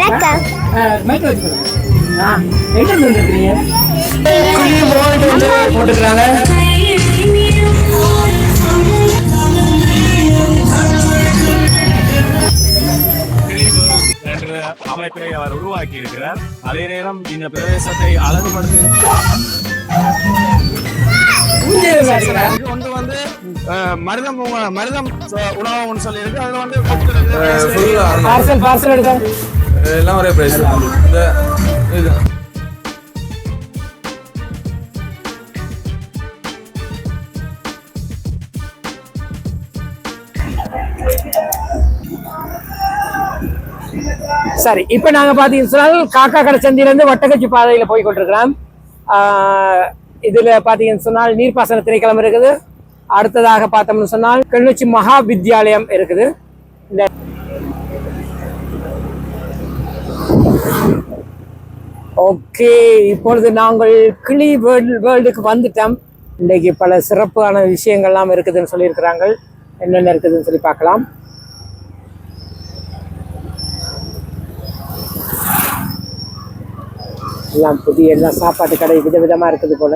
வணக்கம். போட்டுக்கிறாங்க. அமைப்பை அவர் உருவாக்கி இருக்கிறார் அதே நேரம் இந்த பிரதேசத்தை அழகுபடுத்தும் இது ஒன்று வந்து மருதம் மருதம் உணவகம்னு சொல்லி இருக்கு அதுல வந்து ஃபுல்லா பார்சல் பார்சல் எடுக்க எல்லாம் ஒரே பிரைஸ் இந்த இது. சரி இப்ப நாங்க பாத்தீங்கன்னா சொன்னால் காக்கா கடை சந்தியிலிருந்து வட்டக்கச்சி பாதையில போய் கொண்டிருக்கிறோம். ஆஹ் இதுல பாத்தீங்கன்னு சொன்னால் நீர்ப்பாசன திணைக்களம் இருக்குது. அடுத்ததாக பார்த்தோம்னு சொன்னால் கிளிநொச்சி மகா வித்யாலயம் இருக்குது. இந்த ஓகே இப்பொழுது நாங்கள் கிளி வேர்ல்டு வேர்ல்டுக்கு வந்துட்டோம். இன்றைக்கு பல சிறப்பான விஷயங்கள்லாம் இருக்குதுன்னு சொல்லியிருக்கிறாங்க என்னென்ன இருக்குதுன்னு சொல்லி பார்க்கலாம். எல்லாம் புதிய எல்லாம் சாப்பாட்டு கடை விதவிதமாக இருக்குது போல.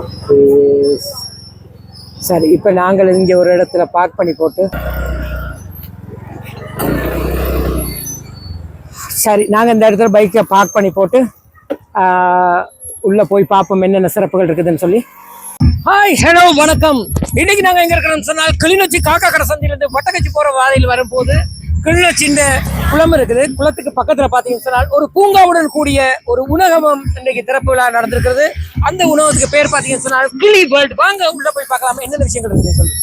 ஓகே. சரி இப்போ நாங்கள் இங்கே ஒரு இடத்துல பார்க் பண்ணி போட்டு சரி நாங்கள் இந்த இடத்துல பைக்கை பார்க் பண்ணி போட்டு உள்ளே போய் பார்ப்போம் என்னென்ன சிறப்புகள் இருக்குதுன்னு சொல்லி. ஹாய் ஹலோ வணக்கம். இன்னைக்கு நாங்கள் எங்கே இருக்கிறோம் சொன்னால் கிளிநொச்சி காக்கா கடை சந்தியிலேருந்து வட்டக்கச்சி போகிற வாதையில் வரும்போது கிளிநொச்சி இந்த குளம் இருக்குது. குளத்துக்கு பக்கத்தில் பார்த்தீங்கன்னு சொன்னால் ஒரு பூங்காவுடன் கூடிய ஒரு உணவகம் இன்னைக்கு திறப்பு விழா நடந்திருக்கிறது. அந்த உணவகத்துக்கு பேர் பார்த்தீங்கன்னு சொன்னால் கிளி வேர்ல்ட். வாங்க உள்ளே போய் பார்க்கலாம். என்னென்ன விஷயங்கள் இருக்குதுன்னு சொல்லி.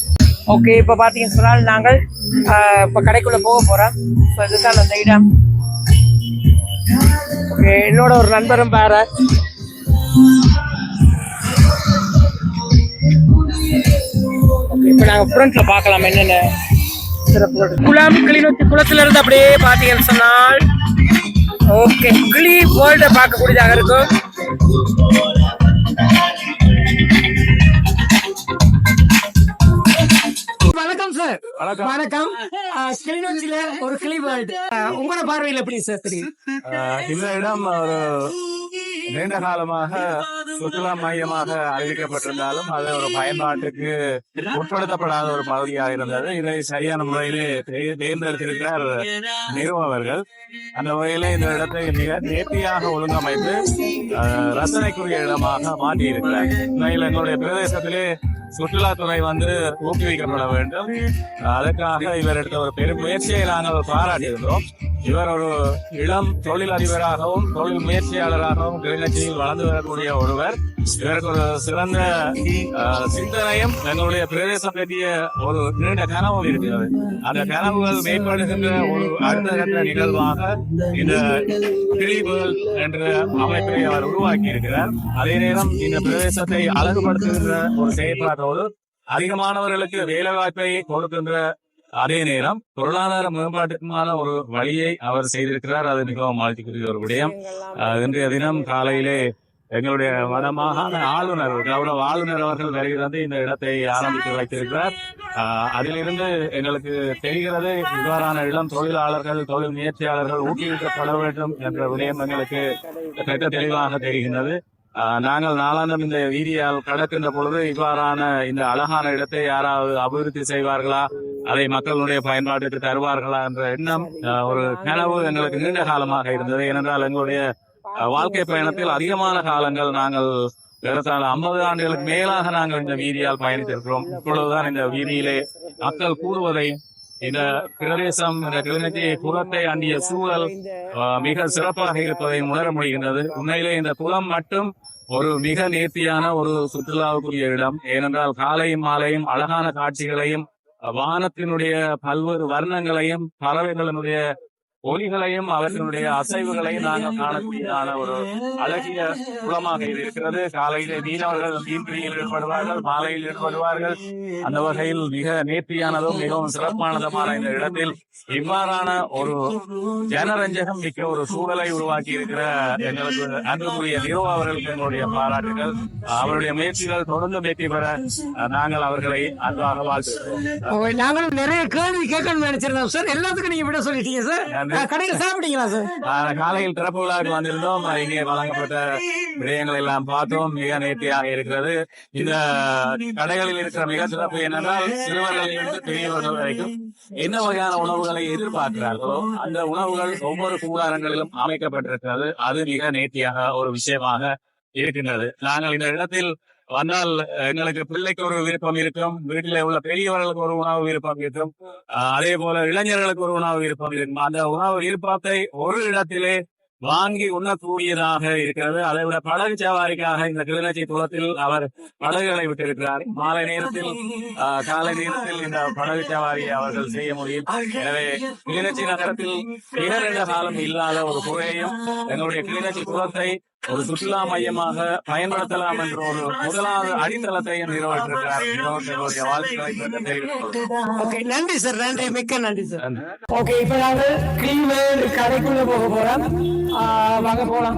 ஓகே இப்போ பார்த்தீங்கன்னு சொன்னால் நாங்கள் இப்போ கடைக்குள்ளே போக போகிறோம் ஸோ இதுதான் அந்த இடம். என்னோட ஒரு நண்பரும் பாரு இப்போ நாங்க ஃப்ரண்ட்ல பார்க்கலாம் என்னென்ன சிறப்புகள் இருக்கு. குளம் கிளிநொச்சி குளத்துல இருந்து அப்படியே பாத்தீங்கன்னு சொன்னால் ஓகே கிளி வேர்ல்ட பார்க்கக்கூடியதாக இருக்கும் சார் வணக்கம். கிளிநொச்சியில ஒரு கிளி வேர்ல்டு உங்களோட பார்வையில் எப்படி சார் தெரியும் இந்த இடம் ஒரு நீண்ட காலமாக சுற்றுலா மையமாக அறிவிக்கப்பட்டிருந்தாலும் அது ஒரு பயன்பாட்டுக்கு உட்படுத்தப்படாத ஒரு பகுதியாக இருந்தது. இதை சரியான முறையிலே தேர்ந்தெடுத்திருக்கிறார் நிறுவனர்கள் அந்த வகையில இந்த இடத்தை மிக நேர்த்தியாக ஒழுங்கமைத்து ரசனைக்குரிய இடமாக மாற்றியிருக்கிறார். எங்களுடைய பிரதேசத்திலே சுற்றுலாத்துறை வந்து ஊக்குவிக்கப்பட வேண்டும். அதற்காக இவர் எடுத்த ஒரு பெரும் முயற்சியை நாங்கள் பாராட்டியிருந்தோம் இவர் ஒரு இளம் தொழில் அதிபராகவும் தொழில் முயற்சியாளராகவும் கிளிநொச்சியில் வளர்ந்து வரக்கூடிய ஒருவர். இவருக்கு ஒரு சிறந்த சிந்தனையும் எங்களுடைய பிரதேசம் பற்றிய ஒரு நீண்ட கனவும் இருக்கிறது. அந்த கனவுகள் மேம்படுகின்ற ஒரு அடுத்த கட்ட நிகழ்வாக இந்த கிளிபுல் என்ற அமைப்பை அவர் உருவாக்கி இருக்கிறார் அதே நேரம் இந்த பிரதேசத்தை அழகுபடுத்துகின்ற ஒரு செயற்பாட்டோடு அதிகமானவர்களுக்கு வேலை வாய்ப்பை கொடுக்கின்ற அதே நேரம் பொருளாதார மேம்பாட்டுக்குமான ஒரு வழியை அவர் செய்திருக்கிறார். அது மிகவும் வாழ்த்துக்குரிய ஒரு விடயம். அஹ், இன்றைய தினம் காலையிலே எங்களுடைய வடமாகாண ஆளுநர் கௌரவ ஆளுநர் அவர்கள் வருகை இந்த இடத்தை ஆரம்பித்து வைத்திருக்கிறார். அதிலிருந்து எங்களுக்கு தெரிகிறது இவ்வாறான இளம் தொழிலாளர்கள் தொழில் முயற்சியாளர்கள் ஊக்குவிக்கப்பட வேண்டும் என்ற விடயம் எங்களுக்கு கிட்ட தெளிவாக தெரிகின்றது. நாங்கள் நாளாந்தம் இந்த வீதியால் கடக்கின்ற பொழுது இவ்வாறான இந்த அழகான இடத்தை யாராவது அபிவிருத்தி செய்வார்களா? அதை மக்களுடைய பயன்பாட்டுக்கு தருவார்களா என்ற எண்ணம் ஒரு கனவு எங்களுக்கு நீண்ட காலமாக இருந்தது. ஏனென்றால் எங்களுடைய வாழ்க்கை பயணத்தில் அதிகமான காலங்கள் நாங்கள் ஏறத்தாழ ஐம்பது ஆண்டுகளுக்கு மேலாக நாங்கள் இந்த வீதியால் பயணித்திருக்கிறோம். இப்பொழுதுதான் இந்த வீதியிலே மக்கள் கூடுவதை இந்த பிரதேசம் இந்த கிளிநொச்சி புறத்தை அண்டிய சூழல் மிக சிறப்பாக இருப்பதை உணர முடிகின்றது. உண்மையிலே இந்த குளம் மட்டும் ஒரு மிக நேர்த்தியான ஒரு சுற்றுலாவுக்குரிய இடம். ஏனென்றால் காலையும் மாலையும் அழகான காட்சிகளையும் வானத்தினுடைய பல்வேறு வர்ணங்களையும் பறவைகளினுடைய ஒலிகளையும் அவர்களுடைய அசைவுகளையும் நாங்கள் காணக்கூடியதான ஒரு அழகிய குளமாக இது இருக்கிறது. காலையிலே மீனவர்கள் மீன்பிடியில் ஈடுபடுவார்கள் மாலையில் ஈடுபடுவார்கள். அந்த வகையில் மிக நேர்த்தியானதும் மிகவும் சிறப்பானதுமான இந்த இடத்தில் இவ்வாறான ஒரு ஜனரஞ்சகம் மிக்க ஒரு சூழலை உருவாக்கி இருக்கிற எங்களுக்கு அன்புக்குரிய நிரோ அவர்களுக்கு எங்களுடைய பாராட்டுகள். அவருடைய முயற்சிகள் தொடர்ந்து வெற்றி பெற நாங்கள் அவர்களை அன்பாக வாழ்த்துகிறோம். நாங்களும் நிறைய கேள்வி கேட்கணும்னு நினைச்சிருந்தோம். சார் எல்லாத்துக்கும் நீங்க விட சொல்லிட்டீங்க சார். கடையில சாப்பிட்டீங்களா சார் காலையில் திறப்பு விழாவுக்கு வந்திருந்தோம். இங்கே வழங்கப்பட்ட விடயங்களை எல்லாம் பார்த்தோம். மிக நேர்த்தியாக இருக்கிறது. இந்த கடைகளில் இருக்கிற மிக சிறப்பு என்னென்றால் சிறுவர்களில் இருந்து பெரியவர்கள் வரைக்கும் என்ன வகையான உணவுகளை எதிர்பார்க்கிறார்களோ அந்த உணவுகள் ஒவ்வொரு கூடாரங்களிலும் அமைக்கப்பட்டிருக்கிறது. அது மிக நேர்த்தியாக ஒரு விஷயமாக இருக்கின்றது. நாங்கள் இந்த இடத்தில் வந்தால் எங்களுக்கு பிள்ளைக்கு ஒரு விருப்பம் இருக்கும் வீட்டில் உள்ள பெரியவர்களுக்கு ஒரு உணவு விருப்பம் இருக்கும் அதே போல இளைஞர்களுக்கு ஒரு உணவு விருப்பம் இருக்கும். அந்த உணவு விருப்பத்தை ஒரு இடத்திலே வாங்கி உண்ணக்கூடியதாக இருக்கிறது. அதை விட படகு சவாரிக்காக இந்த கிளிநொச்சி குளத்தில் அவர் படகுகளை விட்டிருக்கிறார். மாலை நேரத்தில் காலை நேரத்தில் இந்த படகு சவாரியை அவர்கள் செய்ய முடியும். எனவே கிளிநொச்சி நகரத்தில் நிகரண்ட காலம் இல்லாத ஒரு குறையையும் எங்களுடைய கிளிநொச்சி குளத்தை ஒரு சுற்றுலா மையமாக பயன்படுத்தலாம் என்ற ஒரு முதலாவது அடித்தளத்தையும். ஓகே நன்றி சார் நன்றி. மிக்க நன்றி சார் ஓகே இப்போ நாங்கள் கடைக்குள்ள போக போறோம். வாங்க போலாம்.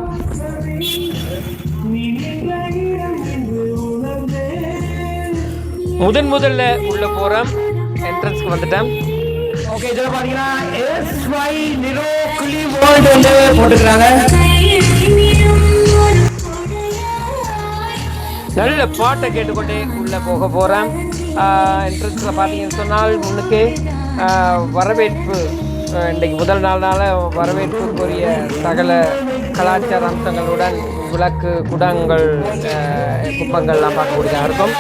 முதன் முதல்ல உள்ள போறோம். என்ட்ரன்ஸ்க்கு வந்துட்டேன் ஓகே இதுல பாத்தீங்கன்னா எஸ் ஒய் நிரோ கிளி வேர்ல்டு வந்து போட்டுக்கிறாங்க. நல்ல பாட்டை கேட்டுக்கொண்டே உள்ள போக போறேன் என்ட்ரன்ஸ்ல பார்த்தீங்கன்னு சொன்னால் முன்னுக்கு வரவேற்பு இன்றைக்கு முதல் நாள்னால வரவேற்புக்குரிய சகல கலாச்சார அம்சங்களுடன் விளக்கு குடங்கள் குப்பங்கள்லாம் பார்க்கக்கூடியதாக இருக்கும்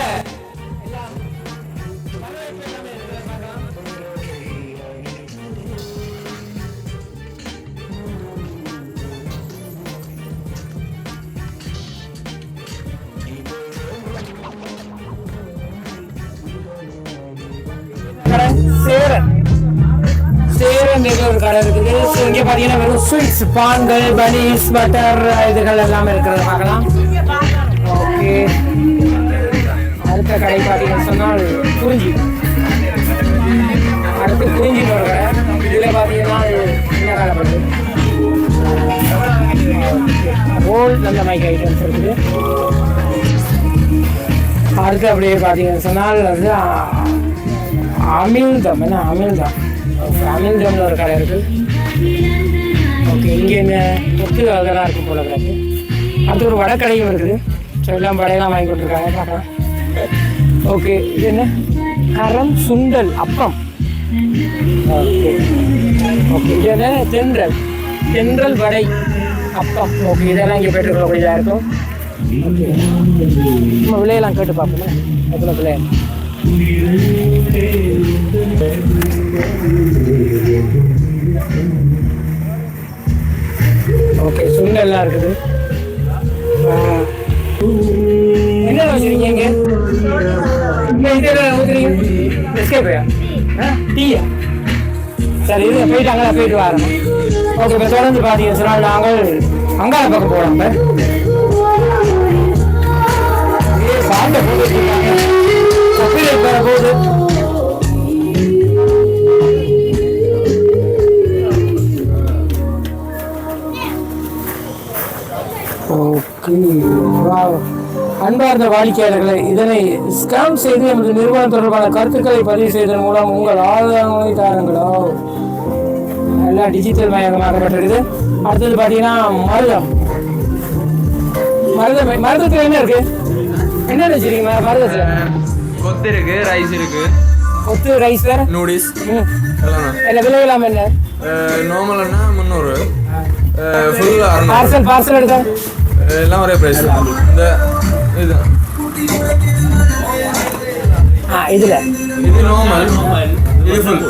ஸ்வீட்ஸ் பான்கள் பனீஸ் பட்டர் இதுகள் எல்லாமே இருக்கிறத பார்க்கலாம். ஓகே அடுத்த கடை பார்த்தீங்கன்னு சொன்னால் குறிஞ்சி. அடுத்து குறிஞ்சி கடை இதில் பார்த்தீங்கன்னா என்ன கடை பண்ணுது நல்ல மைக் ஐட்டம்ஸ் இருக்குது. அடுத்து அப்படியே பார்த்தீங்கன்னு சொன்னால் வந்து அமிழ்தம். என்ன அமிழ்தம்? அமிழ்தம்னு ஒரு கடை இருக்குது. இங்கே என்ன முத்து அதெல்லாம் இருக்கும் போல கிடக்கு. அடுத்து ஒரு வடக்கடையும் இருக்குது. ஸோ எல்லாம் வடையெல்லாம் வாங்கி கொண்டிருக்காங்க பார்க்கலாம். ஓகே இது என்ன? கரம் சுண்டல் அப்பம். ஓகே. ஓகே இது என்ன? தென்றல். தென்றல் வடை அப்பம். ஓகே இதெல்லாம் இங்கே பெற்றுக்கொள்ளக்கூடியதாக இருக்கும் ஓகே. நம்ம விலையெல்லாம் கேட்டு பார்ப்போமே. எவ்வளோ விலை ஓகே இருக்குது. என்ன வச்சுருக்கீங்க இங்கே? இதில் ஊற்றுறீங்க எஸ்கேப்பையா டீயா? சரி இது போயிட்டு அங்கே போயிட்டு வரணும் ஓகே இப்போ தொடர்ந்து பார்த்தீங்கன்னா சொன்னால் நாங்கள் அங்காள பக்கம் போகிறோம் சாப்பிட்ட போது போது அன்பார்ந்த வாடிக்கையாளர்களை இதனை ஸ்கேம் செய்து எமது நிறுவனம் தொடர்பான கருத்துக்களை பதிவு செய்வதன் மூலம் உங்கள் ஆதாரங்களை தாருங்களோ. எல்லாம் டிஜிட்டல் மயமாக்கப்பட்டிருக்குது. அடுத்தது பார்த்தீங்கன்னா மருதம். மருதம் மருதத்தில் என்ன இருக்கு? என்ன வச்சுருக்கீங்க மருதத்தில்? கொத்து இருக்கு ரைஸ் இருக்கு. கொத்து ரைஸ் வேற? நூடில்ஸ் எல்லாம் விலை இல்லாமல் என்ன? நார்மல்னா முந்நூறு. ஃபுல் பார்சல் பார்சல் எடுத்தா? எல்லாம் ஒரே ப்ரைஸ் இந்த இது. ஆ இதில். இது நார்மல் இது ஃபுல்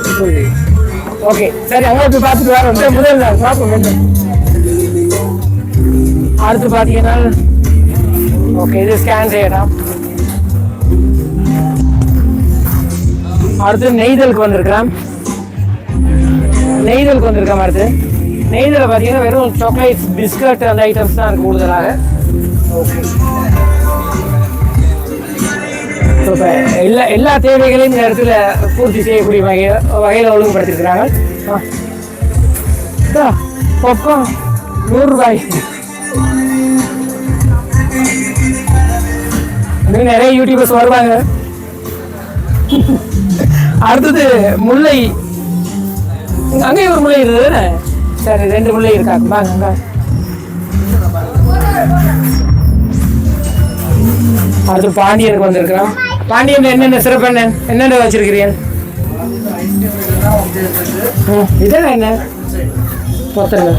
ஓகே சரி அங்கே போய் பார்த்துட்டு வரோம். இந்த முதல் நாள் பார்ப்போம். அடுத்து பார்த்தீங்கன்னா ஓகே இது ஸ்கேன் செய்யலாம். அடுத்து நெய்தலுக்கு வந்திருக்கிறேன் நெய்தலுக்கு வந்திருக்க மாதிரி நெய்தில் பார்த்தீங்கன்னா வெறும் சாக்லேட் பிஸ்கட் அந்த ஐட்டம்ஸ் தான் கூடுதலாக. ஓகே இப்போ எல்லா எல்லா தேவைகளையும் இந்த இடத்துல பூர்த்தி செய்யக்கூடிய வகையில் வகையில் ஒழுங்குபடுத்திருக்கிறாங்க. பொக்கம் நூறுரூபாய். இன்னும் நிறைய யூடியூபர்ஸ் வருவாங்க. அடுத்தது முல்லை. அங்கேயும் ஒரு முல்லை இருந்தது தானே? சரி ரெண்டு பிள்ளை இருக்காங்க வாங்க அது அடுத்து பாண்டியனுக்கு வந்திருக்கிறோம். பாண்டியன் என்னென்ன சிறப்பு என்ன? என்னென்ன வச்சிருக்கிறீர்கள் இதெல்லாம் என்ன? பொத்தங்க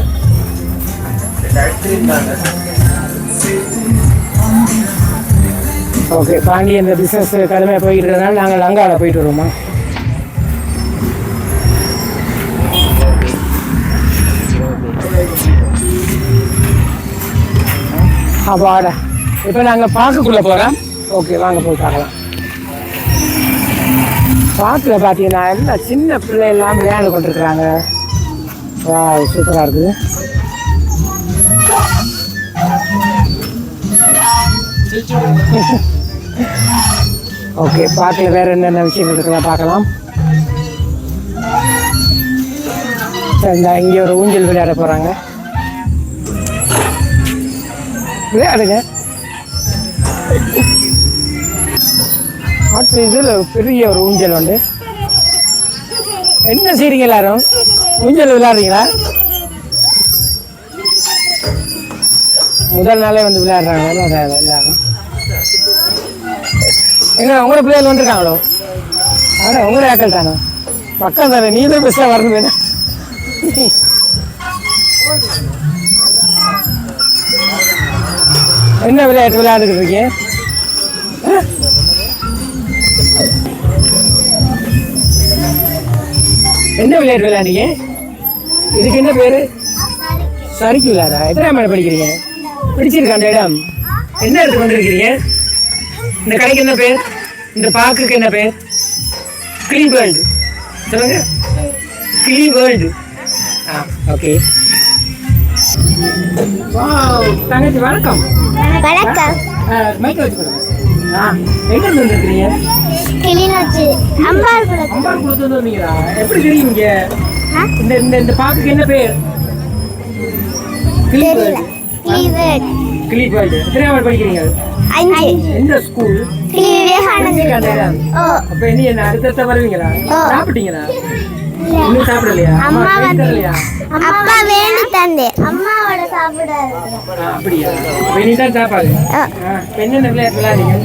ஓகே பாண்டியன் இந்த பிஸ்னஸ் கடுமையாக போயிட்டு இருக்கிறதுனால நாங்கள் லங்காவில் போயிட்டு வருவோமா? அப்பாட இப்போ நாங்கள் பார்க்கக்குள்ளே போகிறோம் ஓகே வாங்க போய் பார்க்கலாம். பார்க்கில் பார்த்தீங்கன்னா எல்லாம் சின்ன பிள்ளை எல்லாம் விளையாண்டு கொண்டிருக்கிறாங்க. வா சூப்பராக இருக்குது. ஓகே பார்க்கல வேறு என்னென்ன விஷயங்கள் இருக்குதா பார்க்கலாம். சரி, இங்கே ஒரு ஊஞ்சல் விளையாட போகிறாங்க விளையாடுங்க. ஆற்று இதில் பெரிய ஒரு ஊஞ்சல் உண்டு. என்ன செய்றீங்க எல்லாரும்? ஊஞ்சல் விளையாடுறீங்களா? முதல் நாளே வந்து விளையாடுறாங்க. எல்லாரும். என்ன உங்களோட பிள்ளைகள் வந்துருக்காங்களோ? அட உங்களோட ஆக்கள் தானே பக்கம் தானே நீ தான் பெஸ்ட்டாக வரணும். வேணும் என்ன விளையாட்டு விளையாண்டுக்கிட்டு இருக்கீங்க? ஆ? என்ன விளையாட்டு விளையாடுங்க இதுக்கு என்ன பேரு? சரிக்கு விளையாடா. எத்தனை மேடம் படிக்கிறீங்க? பிடிச்சிருக்கா அந்த இடம்? என்ன இடத்துக்கு வந்திருக்கிறீங்க இந்த கடைக்கு என்ன பேர்? இந்த பார்க்குக்கு என்ன பேர்? கிளி வேர்ல்டு சொல்லுங்க. கிளி வேர்ல்டு ஆ ஓகே தங்கச்சி வணக்கம். வணக்கம். மைக் எங்க இருந்து கிளிநொச்சி அம்பாள் வந்தீங்களா? எப்படி தெரியுங்க இந்த இந்த இந்த பார்க்குக்கு என்ன பேர்? கிளி தெரியல. வேர்ல்டு கிளிவேட் கிளி வேர்ல்டு எத்தனை ஆள் படிக்கிறீங்க? அஞ்சு. எந்த ஸ்கூல் கிளி விவேகானந்தர். ஓ. அப்ப என்ன அடுத்தடுத்த வருவீங்களா. சாப்பிட்டீங்களா? இன்னும் சாப்பிடலையா? அம்மா தரலையா? அப்பா வேண்டி தந்தே அம்மாவோட சாப்பிட ஆ, அப்படியா? அப்ப இனி தான் சாப்பாடு என்னென்ன விளையாட்டு விளையாடுங்க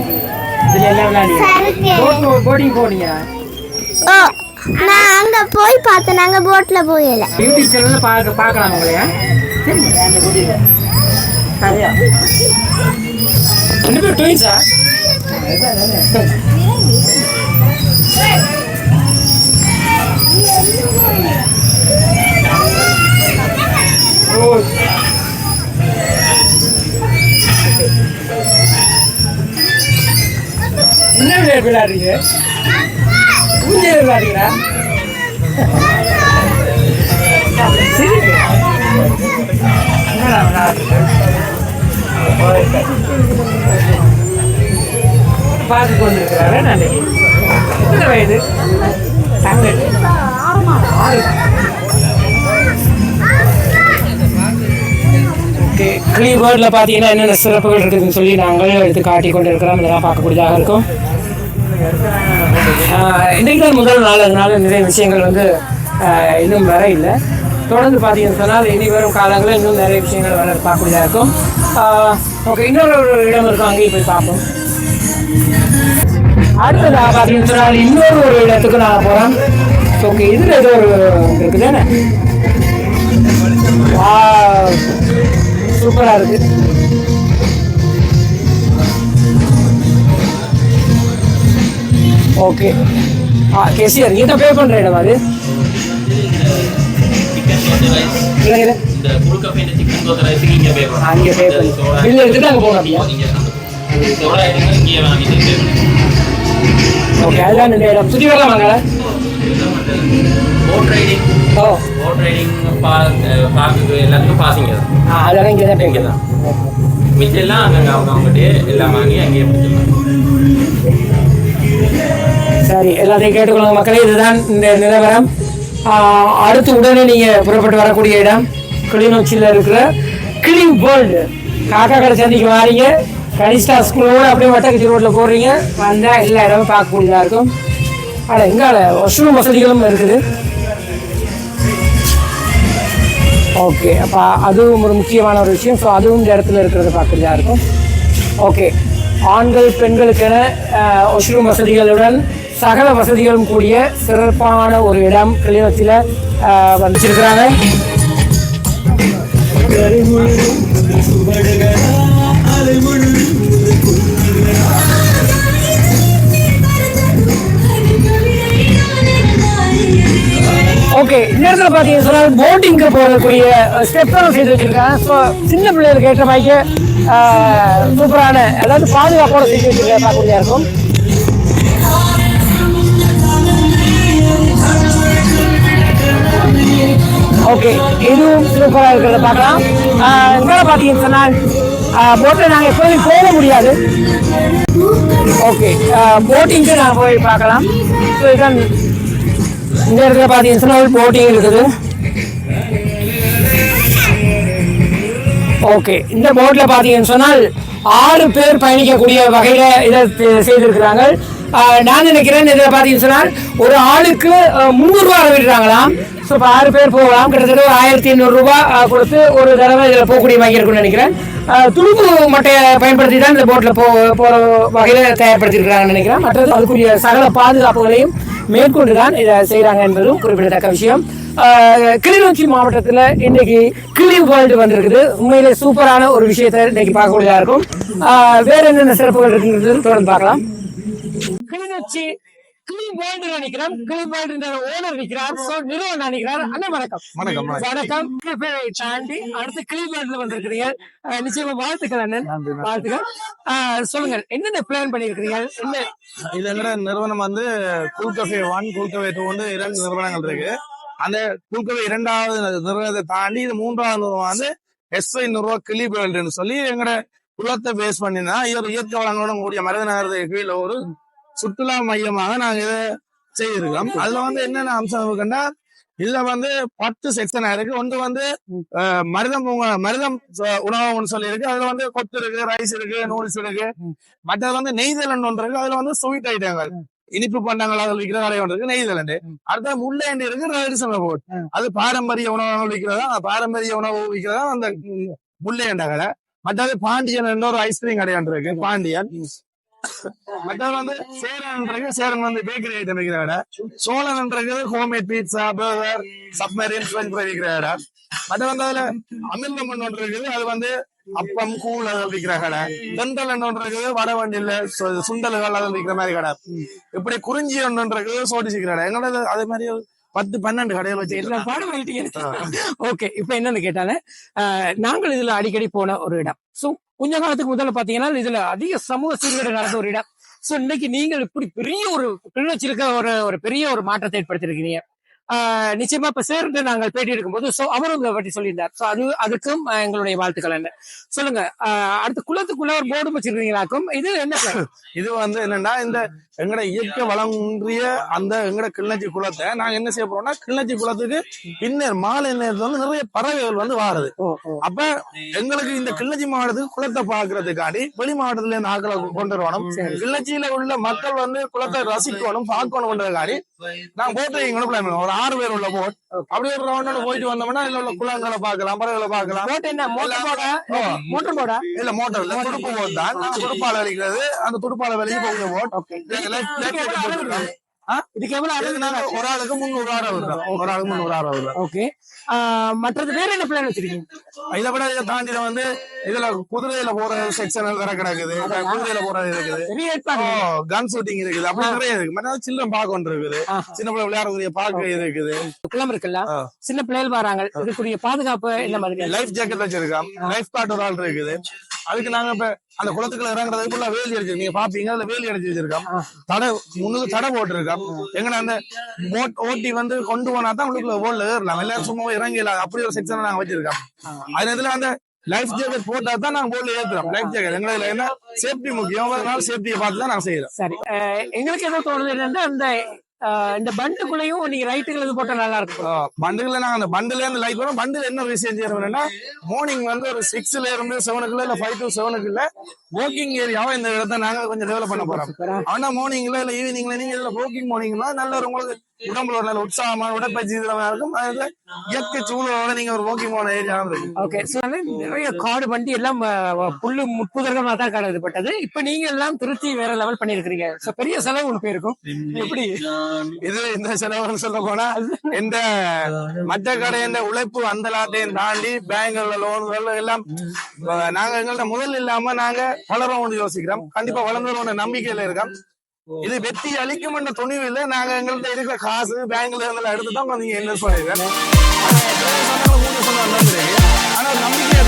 இதுல எல்லாம் விளையாடுங்க சருக்கு போட் போட்டிங் போனீங்க ஓ நான் அங்க போய் பார்த்தேன். நாங்க போட்ல போகல. யூடியூப் சேனல்ல பார்க்க பார்க்கலாம் உங்களையா சரி சரியா? ரெண்டு பேரும் ட்வின்ஸா ஓ என்ன விளையாட்டு விளையாடுறீங்க ஊஞ்சல் விளையாடுறீங்களா சரி என்னடா விளையாடுறீங்க? பார்த்து கொண்டிருக்கிறாரு அன்னைக்கு எத்தனை வயது தங்கச்சி. ஆறு. ஓகே கிளி பார்த்தீங்கன்னா என்னென்ன சிறப்புகள் இருக்குதுன்னு சொல்லி நாங்கள் எடுத்து காட்டி கொண்டு இருக்கிறோம் இதெல்லாம் பார்க்கக்கூடியதாக இருக்கும். இன்றைக்கு தான் முதல் நாள். அதனால நிறைய விஷயங்கள் வந்து இன்னும் வர இல்லை தொடர்ந்து பார்த்தீங்கன்னு சொன்னால் இனி வரும் காலங்களில் இன்னும் நிறைய விஷயங்கள் வர பார்க்கக்கூடியதாக இருக்கும். ஓகே இன்னொரு ஒரு இடம் இருக்கும் அங்கேயும் போய் பார்ப்போம். அடுத்ததாக பார்த்தீங்கன்னு சொன்னால் இன்னொரு ஒரு இடத்துக்கு நான் போகிறேன் ஓகே இதில் ஏதோ ஒரு இருக்குது தானே சூப்பராக இருக்கு. ஓகே ஆ கேசியர் நீ பே பண்ணுற இடம் அது? இல்லை இல்லை இந்த அங்கே பே பண்ணி. பில் எடுத்துட்டு அங்கே போகணும் ஓகே அதுதான் இந்த இடம். சுற்றி வரலாமாங்க போட் ரைடிங் ஓ போட் ரைடிங் பார்க்கு எல்லாத்துக்கும் பாசிங்க தான். ஆ, அதெல்லாம் இங்கே தான் இங்கே தான் மிச்சம் எல்லாம் அங்கங்கே அவங்க அவங்ககிட்டயே எல்லாம் வாங்கி அங்கேயே பிடிச்சிடலாம் சரி எல்லாத்தையும் கேட்டுக்கொள்ளுங்க மக்களே. இதுதான் இந்த நிலவரம். அடுத்து உடனே நீங்க புறப்பட்டு வரக்கூடிய இடம். கிளிநொச்சியில் இருக்கிற கிளி வேர்ல்டு காக்கா கடை சந்திக்கு வாரீங்க. கனிஷ்டா ஸ்கூலோட அப்படியே வட்டக்கச்சி ரோட்டில் போடுறீங்க வந்தால் எல்லா இடமும் பார்க்கக்கூடியதாக இருக்கும். அட எங்கால வாஷ்ரூம் வசதிகளும் இருக்குது. ஓகே அப்போ அதுவும் ஒரு முக்கியமான ஒரு விஷயம். ஸோ அதுவும் இந்த இடத்துல இருக்கிறத பார்க்குறதா இருக்கும். ஓகே ஆண்கள் பெண்களுக்கென வாஷ்ரூம் வசதிகளுடன் சகல வசதிகளும் கூடிய சிறப்பான ஒரு இடம் கிளிநொச்சியில் வச்சிருக்கிறாங்க இந்த இடத்துல பார்த்தீங்கன்னா சொன்னால் போட்டிங்க்கு போகக்கூடிய ஸ்டெப்லாம் செய்து வச்சிருக்காங்க ஸோ சின்ன பிள்ளைகளுக்கு ஏற்ற மாதிரி சூப்பரான அதாவது பாதுகாப்போட செஞ்சு வச்சிருக்க பார்க்கக்கூடிய இருக்கும். ஓகே இதுவும் சூப்பராக இருக்கிறத பார்க்கலாம். இங்கே பார்த்தீங்கன்னு சொன்னால் போட்டில் நாங்கள் எப்போதும் போக முடியாது. ஓகே போட்டிங்க்கு நான் போய் பார்க்கலாம். ஸோ இதுதான் இந்த இடத்துல பார்த்தீங்கன்னு சொன்னால் போட்டிங் இருக்குது? ஓகே இந்த போட்டில் பார்த்தீங்கன்னு சொன்னால் ஆறு பேர் பயணிக்கக்கூடிய வகையில் இதை செய்திருக்கிறாங்க. நான் நினைக்கிறேன் இதில் பார்த்தீங்கன்னு சொன்னால் ஒரு ஆளுக்கு முந்நூறுரூவா முந்நூறு விடுறாங்களாம் ஸோ இப்போ ஆறு பேர் போகலாம். கிட்டத்தட்ட ஒரு ஆயிரத்தி எண்ணூறுரூவா கொடுத்து ஒரு தடவை இதில் போகக்கூடிய வகை இருக்குன்னு நினைக்கிறேன். ஆஹ், துடுப்பு மட்டையை பயன்படுத்தி தான் இந்த போட்டில் போ போகிற வகையில் தயார்படுத்தியிருக்கிறாங்கன்னு நினைக்கிறேன். மற்றது அதுக்குரிய சகல பாதுகாப்புகளையும் மேற்கொண்டுதான் இதை செய்கிறாங்க என்பதும் குறிப்பிடத்தக்க விஷயம். ஆஹ் கிளிநொச்சி மாவட்டத்தில் இன்னைக்கு கிளி வேர்ல்டு வந்திருக்குது. உண்மையிலே சூப்பரான ஒரு விஷயத்தை இன்னைக்கு பார்க்கக்கூடியதா இருக்கும். ஆஹ் வேற என்னென்ன சிறப்புகள் இருக்குன்றது தொடர்ந்து பார்க்கலாம். கிளிநொச்சி கிளி வேர்ல்டு நினைக்கிறேன் ஓனர் நிற்கிறார் சோ நிறுவனம் நினைக்கிறார் அண்ணா வணக்கம். வணக்கம், வணக்கம். பேரை தாண்டி அடுத்து கிளி வேர்ல்டுல வந்திருக்கிறீங்க நிச்சயமா வாழ்த்துக்கள் அண்ணன். வாழ்த்துக்கள். ஆஹ் சொல்லுங்க என்னென்ன பிளான் பண்ணிருக்கிறீங்க என்ன? இது எங்கட நிறுவனம் வந்து cool cafe one cool cafe two வந்து இரண்டு நிறுவனங்கள் இருக்கு. அந்த கூல் கஃபே இரண்டாவது நிறுவனத்தை தாண்டி இது மூன்றாவது நிறுவனம் வந்து எஸ்ஐ நிறுவனம் கிளி வேர்ல்டுன்னு சொல்லி எங்கட குலத்தை பேஸ் பண்ணினா இது ஒரு இயற்கை வளங்களோட கூடிய மருத நகரத்துக்கு கீழே ஒரு சுற்றுலா மையமாக நாங்க இதை செய்திருக்கோம் அதுல வந்து என்னென்ன அம்சம் இருக்குன்னா இதுல வந்து பத்து செக்ஷன் இருக்கு. ஒன்று வந்து மருதம் மருதம் உணவகம்னு சொல்லி இருக்கு அதுல வந்து கொத்து இருக்கு ரைஸ் இருக்கு நூடுல்ஸ் இருக்கு. மற்றது வந்து நெய்தலன் ஒன்று இருக்கு. அதுல வந்து ஸ்வீட் ஐட்டங்கள் இனிப்பு பண்டங்கள் அதில் விற்கிற கடை ஒன்று இருக்கு நெய்தலண்டு அடுத்த முள்ளேண்டி இருக்கு ரேடிசன போட் அது பாரம்பரிய உணவகங்கள் விற்கிறதா? பாரம்பரிய உணவு விற்கிறதா? அந்த முள்ளேண்ட கடை. மற்றது பாண்டியன் ஒரு ஐஸ்கிரீம் கடை ஒன்று இருக்கு பாண்டியன். மற்றது வந்து சேரன்ன்றது சேரன் வந்து பேக்கரி ஐட்டம் விற்கிற கடை சோழன்ன்றது homemade pizza burger submarine French fry விற்கிற கடை மற்ற வந்து அதுல அமிர்தம் ஒன்று இருக்குது அது வந்து அப்பம் கூழ் அதை விற்கிற கடை தென்றல் ஒன்று இருக்குது வட வண்டியில சு- சுண்டல்கள் அதை விற்கிற மாதிரி கடை இப்படி குறிஞ்சி ஒன்று இருக்குது சோடி சிக்கிற கடை எங்களோட அதே மாதிரி ஒரு பத்து பன்னெண்டு கடைகள் வச்சு எல்லா பாடம் ஓகே இப்ப என்னன்னு கேட்டாலே நாங்கள் இதுல அடிக்கடி போன ஒரு இடம். சோ கொஞ்ச காலத்துக்கு முதல்ல பாத்தீங்கன்னா இதுல அதிக சமூக சீர்கேடு நடந்த ஒரு இடம். சோ இன்னைக்கு நீங்கள் இப்படி பெரிய ஒரு கிளிநொச்சி ஒரு ஒரு பெரிய ஒரு மாற்றத்தை ஏற்படுத்திருக்கிறீங்க நிச்சயமா இப்ப சேர்ந்து நாங்கள் பேட்டி எடுக்கும்போது சோ அவரும் இதை பற்றி சொல்லியிருந்தார். சோ அது அதுக்கும் எங்களுடைய வாழ்த்துக்கள் என்ன. சொல்லுங்க. அடுத்து குளத்துக்குள்ள ஒரு போர்டு வச்சிருக்கீங்களாக்கும் இது என்ன? இது வந்து என்னன்னா இந்த எங்கட இயற்கை வளங்கிய அந்த எங்கட கிள்ளச்சி குளத்தை நாங்க என்ன செய்ய போறோம்னா கிள்ளச்சி குளத்துக்கு பின்னர் மாலை நேரத்துல வந்து நிறைய பறவைகள் வந்து வாருது. அப்ப எங்களுக்கு இந்த கிள்ளச்சி மாவட்டத்துக்கு குளத்தை பாக்குறதுக்காண்டி வெளி மாவட்டத்துல இருந்து ஆக்களை கொண்டு வரணும். கிள்ளச்சியில உள்ள மக்கள் வந்து குளத்தை ரசிக்கணும் பார்க்கணும்ன்றதுக்காண்டி நாங்க போட் ரைடிங் பிளான் பண்ணுவோம் ஒரு ஆறு பேர் உள்ள போட் அப்படியே ஒரு ரவுண்டோட போயிட்டு வந்தோம்னா இதுல உள்ள குளங்களை பார்க்கலாம் பறவைகளை பார்க்கலாம். போட் என்ன? மோட்டர் போடா? மோட்டர் போடா? இல்ல மோட்டர் இல்ல துடுப்பு போட் தான் துடுப்பால வலிக்கிறது அந்த துடுப்பால வலிக்கு போகிற போட் இதுக்கு எவ்வளவு ஒரு ஆளுக்கு முந்நூறு ஆறு வருது ஒரு ஆளுக்கு முந்நூறு ஆறு வருது ஓகே. மற்றது வேற என்ன பிளான் வச்சிருக்கீங்க? இதை விட இதை தாண்டி வந்து இதுல குதிரையில போற செக்ஷன் வேற கிடக்குது. குதிரையில போறது இருக்குது. கன் ஷூட்டிங் இருக்குது. அப்படி நிறைய இருக்கு மற்ற சில்ட்ரன் பார்க் ஒன்று இருக்குது. சின்ன பிள்ளை விளையாடக்கூடிய பார்க் இருக்குது. குளம் இருக்குல்ல. சின்ன பிள்ளைகள் வராங்க. இதுக்குரிய பாதுகாப்பு என்ன மாதிரி? லைஃப் ஜாக்கெட் வச்சிருக்கான். லைஃப் கார்டு ஒரு ஆள் இருக்குது. அதுக்கு நாங்க இப்ப அந்த குளத்துக்குள்ள இறங்குறதுக்குள்ள வேலி அடிச்சு நீங்க பாப்பீங்க அதுல வேலி அடிச்சு வச்சிருக்கோம். தடை முன்னுக்கு தடை போட்டிருக்கோம் எங்கன்னா அந்த போட் ஓட்டி வந்து கொண்டு போனா தான் உள்ளுக்குள்ள போட்ல ஏறலாம் எல்லாரும் சும்மா இறங்கல அப்படி ஒரு செக்ஷன் நாங்க வச்சிருக்கோம். அதுல இதுல அந்த லைஃப் ஜாக்கெட் போட்டா தான் நாங்க போட்ல ஏத்துறோம். லைஃப் ஜாக்கெட் எங்களுக்கு என்ன? சேஃப்டி முக்கியம். அதனால சேஃப்டியை பார்த்து தான் நாங்க செய்யறோம். சரி. எங்களுக்கு என்ன தோணுது என்னன்னா அந்த இந்த பண்டுக்குள்ளேயும் நீங்க ரைட்டுகள் இது போட்டா நல்லா இருக்கும். பண்டுல நாங்க அந்த பண்டுல இருந்து லைட் வரும். பண்டுல என்ன விஷயம் செய்யறோம்னா மார்னிங் வந்து ஒரு சிக்ஸ்ல இருந்து செவனுக்குள்ள இல்ல ஃபைவ் டு செவனுக்குள்ள வாக்கிங் ஏரியாவை இந்த இடத்த நாங்க கொஞ்சம் டெவலப் பண்ண போறோம். ஆனா மார்னிங்ல இல்ல ஈவினிங்ல நீங்க இதுல வாக்கிங் போனீங்கன்னா நல்ல ஒரு உங்களுக்கு உடம்புல ஒரு நல்ல உற்சாகமான உடற்பயிற்சி இதெல்லாம் இருக்கும். அதுல இயற்கை சூழலோட நீங்க ஒரு வாக்கிங் போன ஏரியா இருக்கு ஓகே ஸோ நிறைய காடு வண்டி எல்லாம் புல்லு முட்புதர்களமா தான் காணப்பட்டது. இப்ப நீங்க எல்லாம் திருச்சி வேற லெவல் பண்ணிருக்கிறீங்க ஸோ பெரிய செலவு ஒன்று போயிருக்கும் எப்படி? இது இந்த செலவுன்னு சொல்ல போனா இந்த மற்ற கடையின் உழைப்பு அந்த லாட்டையும் தாண்டி பேங்க்ல லோன்கள் எல்லாம் நாங்க எங்கள்ட்ட முதல் இல்லாம நாங்க வளரோம்னு யோசிக்கிறோம். கண்டிப்பா வளர்ந்துரும் நம்பிக்கையில இருக்கோம். இது வெற்றி அளிக்கும் என்ற துணிவில் நாங்க எங்கள்ட்ட இருக்கிற காசு பேங்க்ல இருந்து எடுத்து தான் நீங்க இன்வெஸ்ட் பண்ணிருக்கேன் ஆனா நம்பிக்கை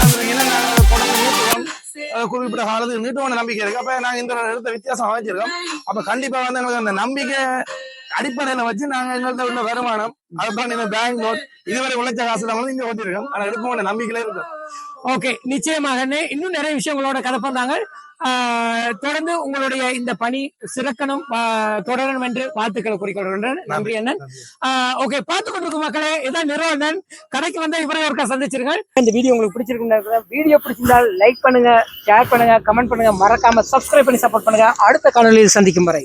நாங்க குறிப்பிட்ட காலத்துக்கு நீட்டுவோம் நம்பிக்கை இருக்கு. அப்ப நாங்க இந்த இடத்த வித்தியாசம் அமைச்சிருக்கோம் அப்ப கண்டிப்பா வந்து எங்களுக்கு அந்த நம்பிக்கை அடிப்படையில வச்சு நாங்க எங்கள்ட்ட உள்ள வருமானம் அதுதான் இந்த பேங்க் லோன் இதுவரை உழைச்ச காசுல வந்து இங்க ஓட்டிருக்கோம் ஆனா எடுப்போம் நம்பிக்கையில இருக்கும் ஓகே நிச்சயமாக. இன்னும் நிறைய விஷயங்களோட கலப்பந்தாங்க தொடர்ந்து உங்களுடைய இந்த பணி சிறக்கணும் தொடரணும் என்று வாழ்த்துக்களை குறிக்கொள்கின்றேன். நன்றி அண்ணன். ஓகே பார்த்து கொண்டிருக்கும் மக்களே இதான் நிறுவனன் கடைக்கு வந்தா இவரை ஒருக்கா சந்திச்சிருங்க இந்த வீடியோ உங்களுக்கு பிடிச்சிருக்கு வீடியோ பிடிச்சிருந்தால் லைக் பண்ணுங்க ஷேர் பண்ணுங்க கமெண்ட் பண்ணுங்க. மறக்காம சப்ஸ்கிரைப் பண்ணி சப்போர்ட் பண்ணுங்க. அடுத்த காணொலியில் சந்திக்கும் வரை.